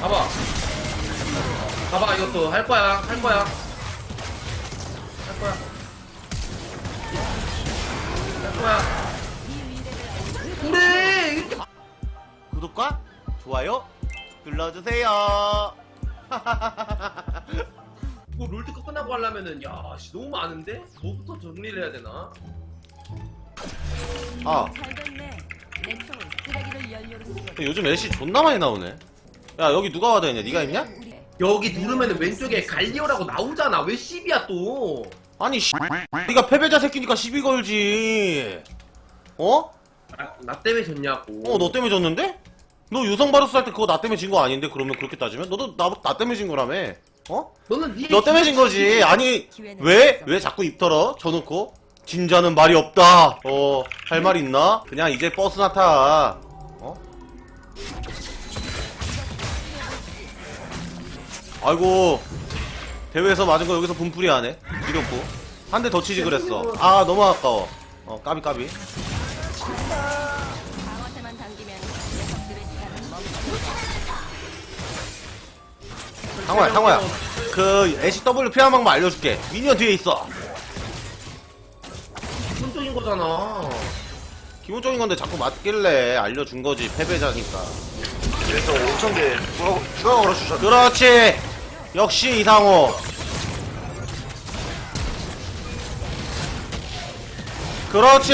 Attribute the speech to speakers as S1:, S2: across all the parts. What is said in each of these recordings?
S1: 봐봐. 봐봐, 이것도 할 거야. 할 거야. 할 거야. 할 거야. 그래! 이렇게
S2: 구독과 좋아요 눌러주세요.
S1: 뭐 롤드컵 끝나고 하려면은 야, 씨, 너무 많은데? 뭐부터 정리를 해야 되나?
S2: 아
S3: 잘 됐네. 내 총은 쓰레기를 연료로 쓰거든.
S2: 요즘 LC 존나 많이 나오네. 야 여기 누가 와야 되냐? 네가 있냐?
S1: 여기 누르면은 왼쪽에 갈리오라고 나오잖아. 왜 10이야 또?
S2: 아니 씨, 네가 패배자 새끼니까 시비 걸지. 어?
S1: 아, 나 때문에 졌냐고.
S2: 어 너 때문에 졌는데? 너 유성 바루스 할 때 그거 나 때문에 진 거 아닌데 그러면 그렇게 따지면 너도 나, 나 때문에 진 거라며? 어?
S1: 너는 네
S2: 너 때문에 진 거지. 아니 왜? 왜 자꾸 입 털어? 쳐놓고? 진자는 말이 없다. 어, 할 말 있나? 그냥 이제 버스나 타. 아이고, 대회에서 맞은 거 여기서 분풀이 하네. 이겼고. 한 대 더 치지 그랬어. 아, 너무 아까워. 어, 까비, 까비.
S3: 방어쇠만 당기면 녀석들의 시간은 멈춰.
S2: 상호야, 상호야. 그, SW 피한 방법 알려줄게. 미니언 뒤에 있어.
S1: 기본적인 거잖아.
S2: 기본적인 건데 자꾸 맞길래 알려준 거지. 패배자니까.
S4: 그래서 5,000개 추가, 추가 걸어주셨
S2: 그렇지. 역시 이상호. 그렇지.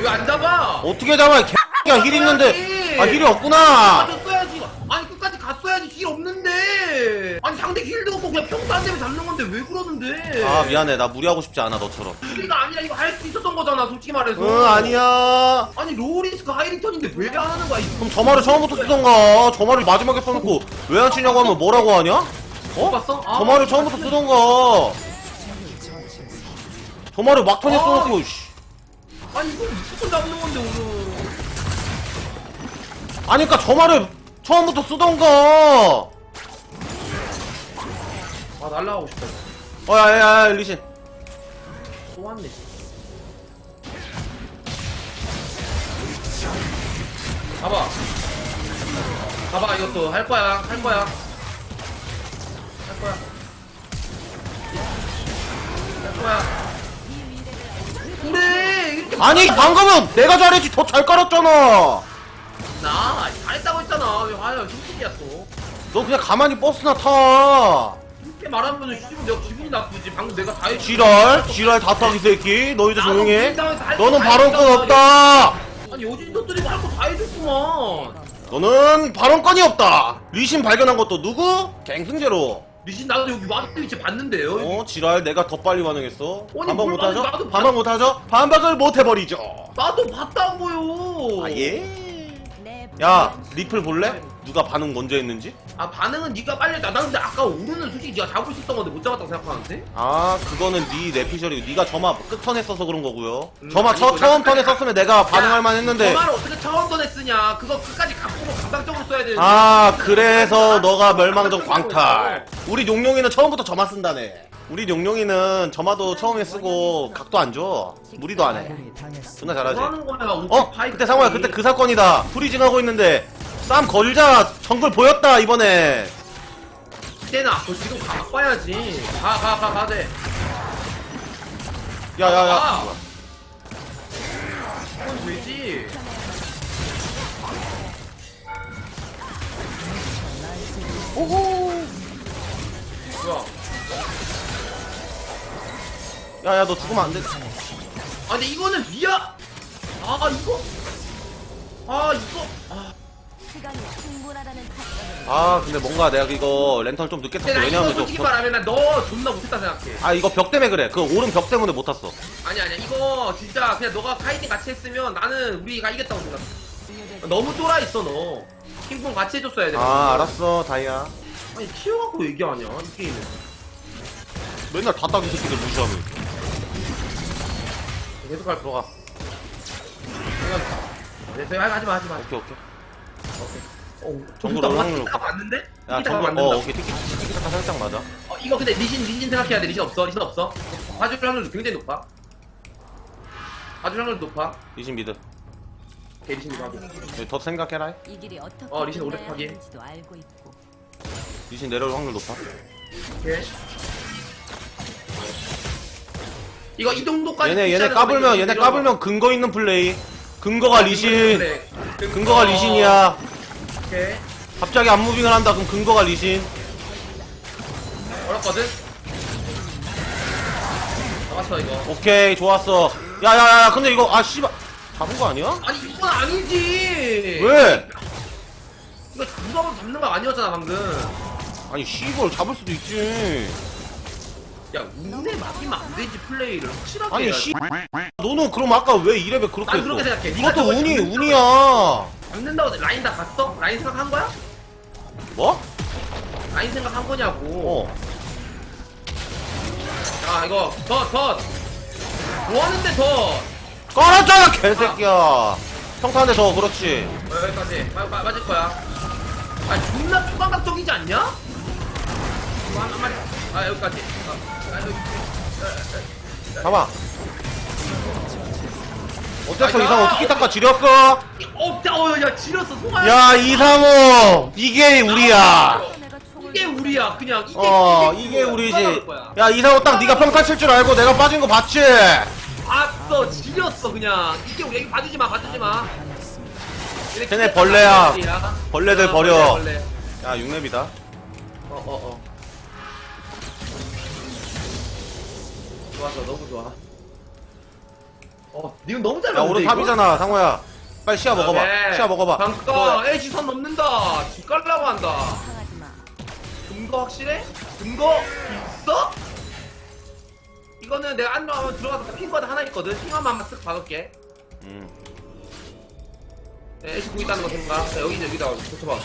S1: 왜안 잡아?
S2: 어떻게 잡아? 개야 힐 있는데. 아 힐이 없구나.
S1: 힐 없는데. 아니 상대 힐도 없고 그냥 평탄 때문에 잡는 건데 왜 그러는데?
S2: 아 미안해. 나 무리하고 싶지 않아 너처럼.
S1: 우리가 아니라 이거 할 수 있었던 거잖아 솔직히 말해서.
S2: 응 아니야.
S1: 아니 로우 리스크 하이 리턴인데 왜안 하는 거야?
S2: 그럼 저 말을 처음부터 쓰던가. 저 말을 마지막에 써놓고 왜 안 치냐고 하면 뭐라고 하냐?
S1: 못
S2: 어?
S1: 봤어? 아,
S2: 저 말을 처음부터 쓰던가. 저 말을 막판에
S1: 아.
S2: 써놓고. 씨.
S1: 아니 이거 무조건 잡는 건데 오늘.
S2: 아니 그니까 저 말을 처음부터 쓰던가.
S1: 아 날라가고 싶다.
S2: 어, 야, 야, 야, 리신.
S1: 또 왔네. 봐봐. 봐봐 이것도 할 거야 할 거야. 할 거야. 할 거야. 그래 이렇게
S2: 아니, 방금은 내가 잘했지. 더 잘 깔았잖아.
S1: 나 잘했다고 했잖아. 왜 화야 힘들이야 또.
S2: 너 그냥 가만히 버스나 타.
S1: 이렇게 말하면 씨발 내가 기분이 나쁘지. 방금 내가 다 했지.
S2: 지랄, 지랄 다 타기 새끼. 너 이제
S1: 나도
S2: 조용히 해.
S1: 긴장해서 할거
S2: 너는
S1: 다
S2: 발언권
S1: 했잖아.
S2: 없다.
S1: 아니 요즘 할거다 해줬구만.
S2: 너는 발언권이 없다. 리신 발견한 것도 누구? 갱승제로.
S1: 미신 나도 여기 마스터 위치 봤는데요.
S2: 어, 지랄 내가 더 빨리 반응했어.
S1: 아니,
S2: 반박
S1: 뭘
S2: 못하죠?
S1: 나도- 나도
S2: 반박 못하죠? 반박을 못 해버리죠.
S1: 나도 봤다고요.
S2: 아 예?
S3: 내
S2: 야, 리플 볼래? 누가 반응 먼저 했는지?
S1: 아 반응은 네가 빨리 나. 나 근데 아까 오르는 솔직히 네가 잡을 수 있었던 건데 못 잡았다고 생각하는데.
S2: 아 그거는 네 레피셜이고 네가 점화 끝턴에 써서 그런 거고요
S1: 음,
S2: 점화
S1: 아니고
S2: 처, 처음
S1: 나-
S2: 턴에 썼으면 내가 반응할 만 했는데
S1: 저 말을 어떻게 처음 턴에 쓰냐. 그거 끝까지 갖고 감당적으로 써야 되는데.
S2: 아 그래서 너가 멸망전 광탈 우리 용용이는 처음부터 점화 쓴다네 우리 용용이는 점화도 처음에 쓰고 각도 안 줘 무리도 안 해 존나 잘하지
S1: 뭐 하는 거야.
S2: 어? 그때 상호야 그때 그 사건이다 프리징 하고 있는데 싸움 걸자 정글 보였다 이번에
S1: 아, 너 지금 가봐야지. 가 가 가 가돼.
S2: 야야야
S1: 아. 그건 되지.
S2: 오호
S1: 뭐야?
S2: 야야 너 죽으면 안돼
S1: 아 근데 이거는 미야. 아 이거. 아 이거. 아.
S3: 시간이 충분하다는
S2: 아 근데 뭔가 내가 이거 렌털 좀 늦게 탔어
S1: 근데 나 이거
S2: 왜냐면
S1: 솔직히
S2: 저
S1: 말하면 난너 존나 못했다 생각해.
S2: 아 이거 벽 때문에 그래 그 오른 벽 때문에 못 탔어
S1: 아니 아니야 이거 진짜 그냥 너가 카이팅 같이 했으면 나는 우리가 이겼다고 생각해. 너무 쫄아 있어 너. 핑퐁 같이 해줬어야 돼.
S2: 아 알았어 다이아
S1: 아니 튀어갖고 얘기하냐 이 게임은.
S2: 맨날 다 따기 새끼들 무시하면
S1: 계속 갈
S2: 들어가
S1: 네, 하지 마 하지 마.
S2: 오케이 오케이
S1: 어,
S2: 정글
S1: 나
S2: 얼마나
S1: 딱 봤는데? 야딱
S2: 정글
S1: 맞는다.
S2: 어 오케이 티키 티키 타카 살짝 맞아
S1: 어, 이거 근데 리신 리신 생각해야 돼. 리신 없어. 리신 없어. 화줄 확률도 굉장히 높아. 화줄 확률 높아.
S2: 리신 미드
S1: 오케이 리신 이거 하고.
S2: 더 생각해라
S3: 이 길이 어떻게
S1: 어, 리신
S3: 끝나야
S1: 오래 타기.
S3: 하는지도 알고 있고
S2: 리신 내려올 확률 높아
S1: 오케이. 이거 이 정도까지.
S2: 얘네 얘네 까불면 얘네 까불면 근거 있는 플레이 근거가 리신. 근거가
S1: 어,
S2: 리신이야
S1: 오케이.
S2: 갑자기 안 무빙을 한다 그럼 근거가 리신
S1: 어렵거든. 나왔어 이거.
S2: 오케이 좋았어 야야야 근데 이거 아 씨발 잡은 거 아니야?
S1: 아니 이건 아니지.
S2: 왜?
S1: 이거 누가 잡는 거 아니었잖아 방금.
S2: 아니 씨발 잡을 수도 있지
S1: 야 운에 맡기면 안 되지 플레이를 확실하게.
S2: 아니. 씨 너는 그럼 아까 왜 이래벨 그렇게
S1: 난? 그렇게 생각해. 네가
S2: 이것도 운이 운이야
S1: 잡는다고 라인 다 갔어? 라인 생각한 거야?
S2: 뭐?
S1: 라인 생각한 거냐고. 어야 이거 덧 덧. 뭐 하는데 덧?
S2: 깔았잖아 개새끼야 평타한테 더 그렇지
S1: 어, 여기까지 빠, 빠, 빠질 거야. 아 존나 초강각적이지 않냐? 한, 한 마리. 아 여기까지. 아, 아, 여기.
S2: 어땠어
S1: 아,
S2: 이상
S1: 야,
S2: 어떻게 닦아 지렸어?
S1: 어, 야, 어, 야, 지렸어, 송아.
S2: 야 이상호 이게 우리야
S1: 이게 우리야, 그냥 이게.
S2: 어
S1: 이게
S2: 우리지.
S1: 야
S2: 이상호 딱 네가 평타 칠 줄 알고 내가 빠진 거 봤지?
S1: 봤어, 지렸어, 그냥. 이게 우리 여기 봐주지 마, 봐주지 마.
S2: 쟤네 벌레야. 벌레들
S1: 아,
S2: 버려. 야 6렙이다
S1: 어, 어, 어. 좋았어, 너무 좋아. 어, 니는 너무
S2: 잘야 오른 탑이잖아 상호야 빨리 시야 먹어봐
S1: 네.
S2: 시야 먹어봐
S1: 잠깐, 애 시선 넘는다. 집 깔라고 한다.
S3: 마.
S1: 근거 확실해? 근거 있어? 이거는 내가 안로 한번 들어가서 핑거드 하나 있거든. 핑 한번 한번 쓱 박을게.
S2: 음
S1: 네, 애쉬 보고 있다는 거 생각. 자, 여기 여기다 붙여봐.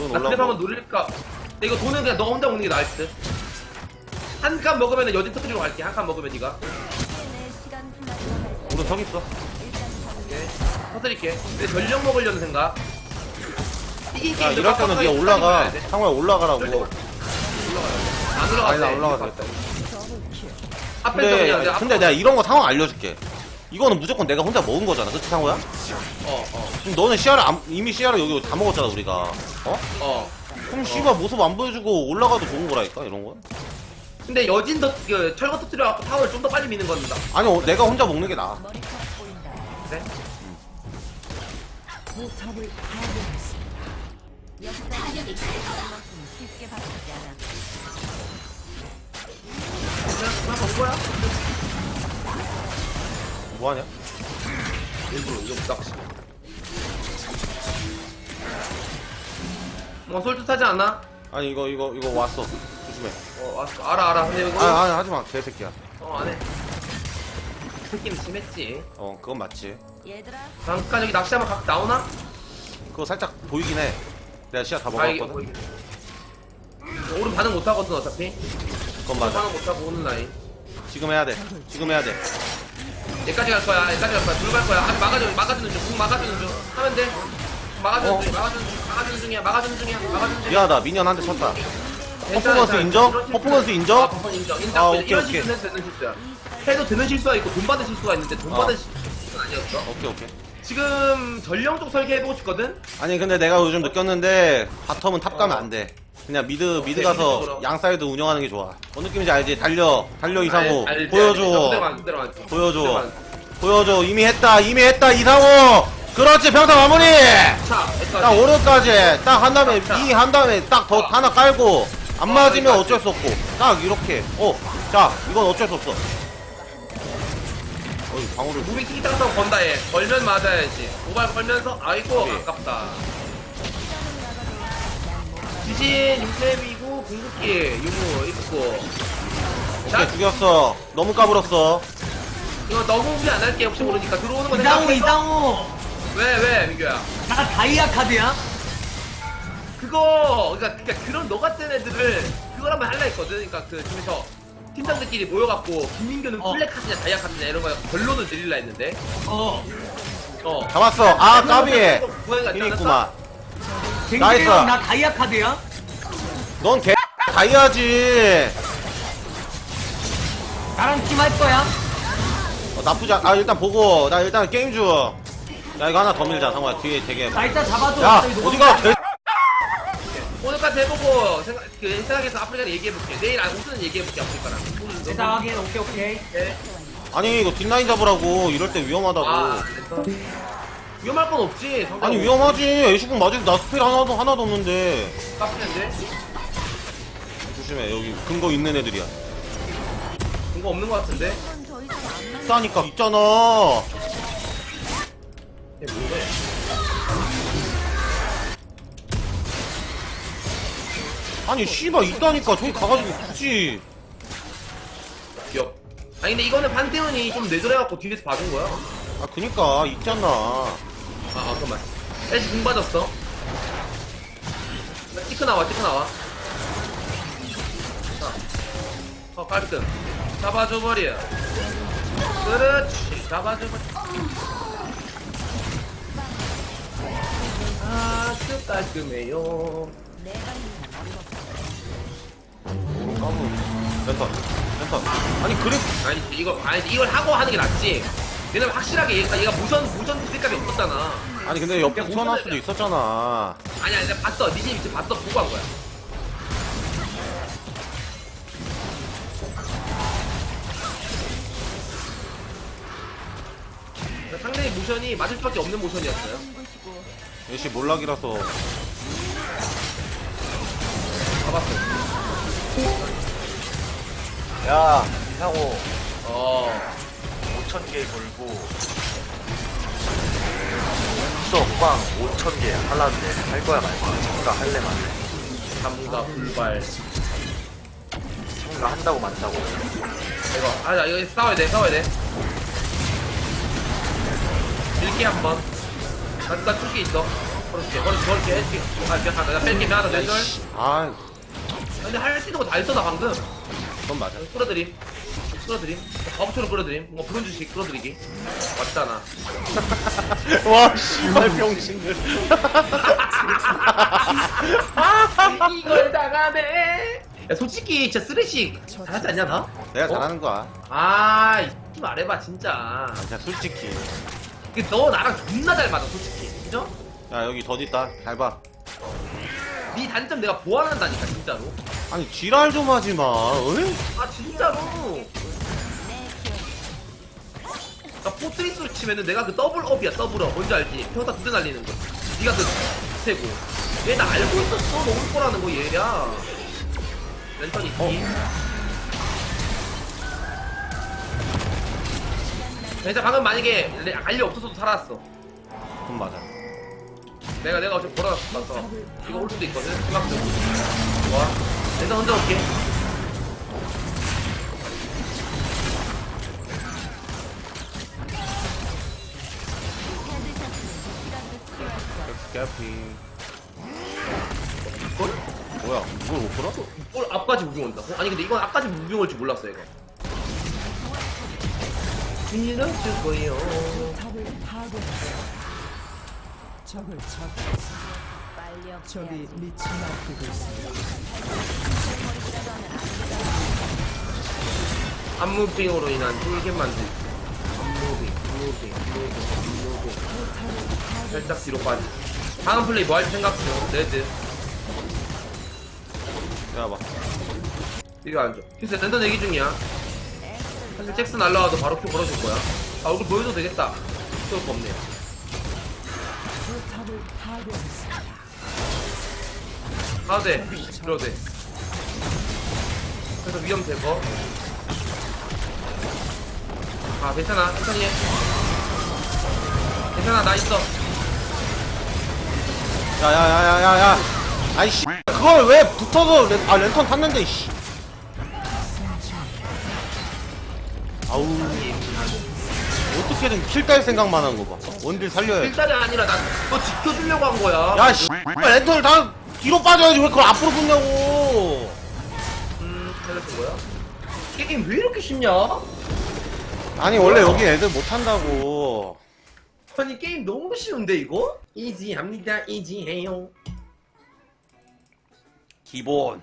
S2: 오른
S1: 나 트랩 한번 노릴까? 근데 이거 돈은 그냥 너 혼자 먹는 게 나을 듯. 한 칸 먹으면 여진 터뜨리고 갈게. 한 칸 먹으면
S3: 발사.
S2: 오른 저기 있어
S1: 오케이. 터뜨릴게. 내 전력 먹으려는 생각. 이긴
S2: 야
S1: 게임
S2: 이럴 때는 네가 올라가 상호야 올라가라고
S1: 안 올라가.
S2: 아니 나 올라가자
S1: 앞에서
S2: 근데 근데 내가 이런 거 상황 알려줄게 이거는 무조건 내가 혼자 먹은 거잖아 그치 상호야?
S1: 어, 어,
S2: 그럼 너는 시야를 안- 이미 시야를 여기 다 먹었잖아 우리가 어?
S1: 어.
S2: 그럼 씨발 모습 안 보여주고 올라가도 좋은 거라니까 이런 건
S1: 근데 여진 더, 그, 철거 터뜨려갖고 타워를 좀 더 빨리 미는 겁니다.
S2: 아니 어, 내가 혼자 먹는 게 나아
S3: 머리카락 보인다.
S1: 그래?
S3: 역사 이만큼 쉽게 바뀌지 않아.
S1: 그냥 그만 건 거야?
S2: 뭐하냐?
S1: 일부러 이거 낚시. 뭐 솔깃하지 않아?
S2: 아니 이거 이거 이거 왔어 조심해
S1: 어 왔어. 알아 알아. 근데 이거
S2: 아 아니 하지마 개새끼야.
S1: 어 안 해. 이 새끼는 심했지.
S2: 어 그건 맞지.
S3: 얘들아,
S1: 잠깐 여기 낚시 한번 각 나오나?
S2: 그거 살짝 보이긴 해. 내가 시야 다
S1: 아 이게
S2: 먹었거든.
S1: 뭐, 오른 반응 못 하거든 어차피.
S2: 그건 맞아.
S1: 반응 못 하고 오는 라인.
S2: 지금 해야 돼. 지금 해야 돼.
S1: 얘까지 갈 거야 얘까지 갈 거야. 들어갈 거야. 아, 막아줘 막아주는 중궁 막아주는 중. 하면 돼. 막아주는
S2: 어.
S1: 중 막아주는 중. 막아주는 중이야 막아주는 중이야 막아주는 중이야.
S2: 미안하다. 미니언 한 대 쳤다 퍼포먼스. 인정? 퍼포먼스 인정?
S1: 아, 퍼포먼스 인정. 인정.
S2: 아, 오케이,
S1: 이런
S2: 오케이.
S1: 실수는 되는 실수야. 해도 되는 실수가 있고 돈 받은 실수가 있는데 돈
S2: 어.
S1: 받은 실수는 아니었어.
S2: 오케이 오케이
S1: 지금 전령 쪽 설계해보고 싶거든?
S2: 아니 근데 내가 요즘 느꼈는데 바텀은 탑 가면 안돼 그냥 미드 미드 가서
S1: 미드로.
S2: 양 사이드 운영하는 게 좋아 뭔 느낌인지 알지 달려 달려 이상호
S1: 알- 알지, 알지.
S2: 보여줘
S1: 그대로만, 그대로만.
S2: 보여줘
S1: 그대로만.
S2: 보여줘 이미 했다 이미 했다 이상호 그렇지 평타 마무리
S1: 자,
S2: 딱 오른까지 딱 한 다음에
S1: 자.
S2: 이 한 다음에 딱더
S1: 어.
S2: 하나 깔고 안
S1: 어,
S2: 맞으면. 어쩔 수 없고 딱 이렇게 어자 이건 어쩔 수 없어 어이 방울을
S1: 무빙 틱탁성 건다 얘. 걸면 맞아야지. 도발 걸면서 아이고
S2: 오케이.
S1: 아깝다. 지진 6렙이고 궁극기 유무 있고.
S2: 오케이
S1: 자,
S2: 죽였어 너무 까불었어
S1: 이거 너무 무리 안 할게 혹시 모르니까 들어오는 거
S5: 이상호
S1: 생각해서.
S5: 이상호
S1: 왜 왜, 민규야?
S5: 나 다이아 카드야?
S1: 그거 그러니까, 그러니까 그런 너 같은 애들을 그걸 한번 할라 했거든. 그러니까 그 중에서 팀장들끼리 모여갖고 김민규는
S5: 어.
S1: 플랫 카드냐 다이아 카드냐 이런 거 결론을 내릴라 했는데.
S5: 어
S1: 어.
S2: 잡았어 아 까비에
S1: 구하는 거 같지
S2: 힘
S1: 않았어?
S2: 있구만 나이스.
S5: 형나 다이아 카드야?
S2: 넌 개 다이아지
S5: 나랑 팀 할 거야?
S2: 어, 나쁘지 않.. 아 일단 보고 나 일단 게임 중. 야 이거 하나 더 밀자 상호야 뒤에 되게
S5: 나 일단 잡아줘
S2: 야 어디가. 개
S1: 오늘까지 해보고 생각 그 생각해서 아프리카랑 얘기해볼게. 내일 아 오늘은 얘기해볼게 아프리카랑. 오늘
S5: 일단 확인 오케이 오케이
S1: 네.
S2: 아니 이거 뒷라인 잡으라고 이럴 때 위험하다고
S1: 아. 위험할 건 없지.
S2: 아니 위험하지 애쉬궁 맞을 나 스펠 하나도 하나도 없는데
S1: 깜짝인데.
S2: 조심해 여기 근거 있는 애들이야
S1: 이거 없는 것 같은데.
S2: 싸니까 있잖아
S1: 이게 뭔데?
S2: 아니 씨발 있다니까 저기 가가지고 굳이
S1: 기억. 아니 근데 이거는 판테온이 좀 내조해갖고 뒤에서 봐준 거야.
S2: 아 그니까 있잖아
S1: 아, 아 잠깐만. 애쉬 공 받았어. 나 티크 나와, 티크 나와. 자, 어, 깔끔. 잡아줘버려. 그렇지, 잡아줘버려. 아주 깔끔해요.
S2: 까부 랜턴 랜턴 아니 그래
S1: 아니, 이거, 아니, 이걸 하고 하는 게 낫지. 왜냐면 확실하게 얘가, 얘가 무선, 무선 색깔이 없었잖아.
S2: 아니 근데 옆에
S1: 야,
S2: 붙여놨을
S1: 무슨
S2: 수도 있었잖아
S1: 아니, 아니, 내가 봤어. 니집 이제 봤어. 보고 한 거야. 상대의 모션이 맞을 수밖에 없는 모션이었어요.
S2: 애쉬 몰락이라서
S1: 잡았어.
S4: 야 이상호
S1: 어.
S4: 5천 개 걸고 수업방 5천 개 할라는데 할 거야 말 거야 참가 할래 말래
S1: 감가 불발.
S4: 참가 한다고 만다고
S1: 이거 아자 이거 싸워야 돼 싸워야 돼. 밀게 한 번. 나나 뚫게 있어. 그렇게 그렇게 그렇게. 아 미안 나 뺄게 미안하다 내절.
S2: 아
S1: 근데 할 수 있는 거다 했어 나 방금.
S2: 그건 맞아
S1: 끌어들임. 끌어들임. 바보처럼 끌어들임. 뭔가 부른 주식 끌어들이기. 맞잖아.
S2: 와 씨발 병신들
S1: 이걸 당하네. 야 솔직히 진짜 쓰레쉬 잘하지 않냐 나?
S2: 내가
S1: 어?
S2: 잘하는 거야
S1: 아, 이 말해봐 진짜.
S2: 아, 진짜 솔직히
S1: 이게 너 나랑 존나 잘 맞아 솔직히. 그죠?
S2: 야 여기 더 있다 잘 봐
S1: 네 단점 내가 보완한다니까 진짜로.
S2: 아니 지랄 좀 하지 마 어이?
S1: 아 진짜로. 나 포트리스로 치면은 내가 그 더블 업이야 더블 업 뭔지 알지? 평타 두대 날리는 거. 네가 그 세고. 얘 나 알고 있었어 먹을 거라는 거 얘야. 랜턴 있지. 진짜 방금 만약에 레- 알리 없었어도 살았어.
S2: 그건 맞아
S1: 내가 내가 어차피 걸어놨어. 이거 올 수도 있거든. 생각적으로. 좋아. 일단 혼자 올게.
S2: 스캐핑
S1: 이걸?
S2: 뭐야 이걸 못 풀어?
S1: 이걸 앞까지 무빙 온다고? 아니 근데 이건 앞까지 무빙 올줄 몰랐어 얘가. 밀어줄 거예요.
S6: 적을
S3: 없애야지.
S6: 적이 날뛰고 있습니다.
S1: 안무빙으로 인한 쫄게 만들기. 안무빙, 안무빙, 안무빙, 안무빙. 살짝 뒤로 빠지. 다음 플레이 뭐 할 생각 중? 레드.
S2: 야 봐
S1: 이거 안 줘. 글쎄 랜턴 얘기 중이야. 사실 잭슨 날라와도 바로 큐 걸어줄 거야. 아 얼굴 보여도 되겠다. 그럴 거 없네.
S6: 포탑을 파괴했습니다.
S1: 가도 돼. 들어도 돼. 그래서 위험 제거. 아 괜찮아. 천천히 해. 괜찮아 나 있어.
S2: 야야야야야야 아이 씨 그걸 왜 붙어서 랜, 아 랜턴 탔는데 씨 아우 어떻게든 킬 딸 생각만 한 거봐 원딜 살려야지
S1: 일단이 아니라 나너 지켜주려고 한 거야.
S2: 야씨 랜턴을 다 뒤로 빠져야지 왜 그걸 앞으로 붙냐고
S1: 음, 잘했던 거야? 게임 왜 이렇게 쉽냐?
S2: 아니 원래 여기 애들 못한다고
S1: 아니 게임 너무 쉬운데 이거? 이지합니다 이지해요
S2: 기본